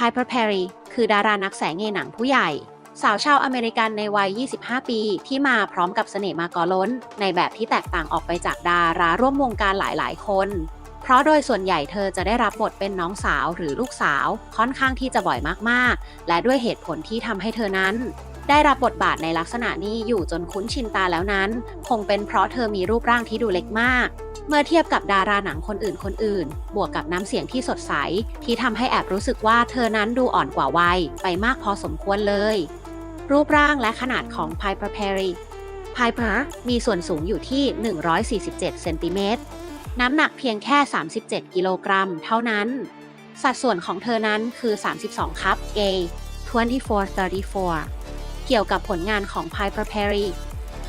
ไฮเปอร์เพรีคือดารานักแสงเงหนังผู้ใหญ่ สาวชาวอเมริกันในวัย 25 ปี ที่มาพร้อมกับเสน่ห์มากอล้น ในแบบที่แตกต่างออกไปจากดาราร่วมวงการหลายๆ คน เพราะโดยส่วนใหญ่เธอจะได้รับบทเป็นน้องสาวหรือลูกสาว ค่อนข้างที่จะบ่อยมากๆ และด้วยเหตุผลที่ทำให้เธอนั้น ได้รับบทบาทในลักษณะนี้อยู่จนคุ้นชินตาแล้วนั้น คงเป็นเพราะเธอมีรูปร่างที่ดูเล็กมาก เมื่อเทียบกับดาราหนังคนอื่นคนอื่น บวกกับน้ำเสียงที่สดใส ที่ทำให้แอบรู้สึกว่าเธอนั้นดูอ่อนกว่าวัย ไปมากพอสมควรเลย รูปร่างและขนาดของ Piper Perry Piper มีส่วนสูงอยู่ที่ 147 เซนติเมตรน้ำหนักเพียงแค่ 37 กิโลกรัม เท่านั้น สัดส่วนของเธอนั้นคือ 32 ครับเกย์24-34 เกี่ยวกับผลงานของ Piper Perry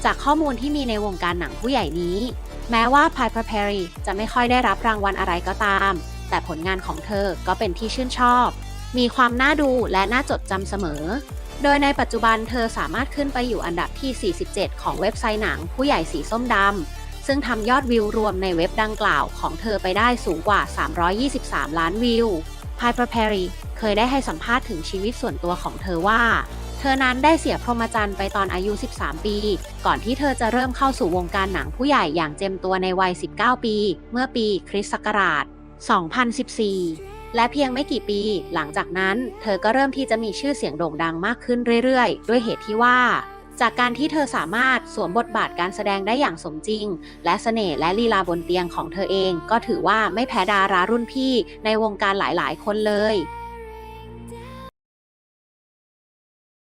จากข้อมูลที่มีในวงการหนังผู้ใหญ่นี้ แม้ว่า Piper Perry จะไม่ค่อยได้รับรางวัลอะไรก็ตาม แต่ผลงานของเธอก็เป็นที่ชื่นชอบ มีความน่าดูและน่าจดจำเสมอ โดยในปัจจุบันเธอสามารถขึ้นไปอยู่อันดับที่ 47 ของเว็บไซต์หนังผู้ใหญ่สีส้มดำซึ่งทำยอดวิวรวมในเว็บดังกล่าวของเธอไปได้สูงกว่า 323 ล้านวิว Piper Perry เคยได้ให้สัมภาษณ์ถึงชีวิตส่วนตัวของเธอว่า เธอนั้นได้เสียพรหมจรรย์ไปตอนอายุ 13 ปี ก่อนที่เธอจะเริ่มเข้าสู่วงการหนังผู้ใหญ่อย่างเต็มตัวในวัย 19 ปี เมื่อปีคริสต์ศักราช 2014 และเพียงไม่กี่ปี หลังจากนั้น เธอก็เริ่มที่จะมีชื่อเสียงโด่งดังมากขึ้นเรื่อยๆ ด้วยเหตุที่ว่า จากการที่เธอสามารถสวมบทบาทการแสดงได้อย่างสมจริง และเสน่ห์และลีลาบนเตียงของเธอเอง ก็ถือว่าไม่แพ้ดารารุ่นพี่ในวงการหลายๆ คนเลย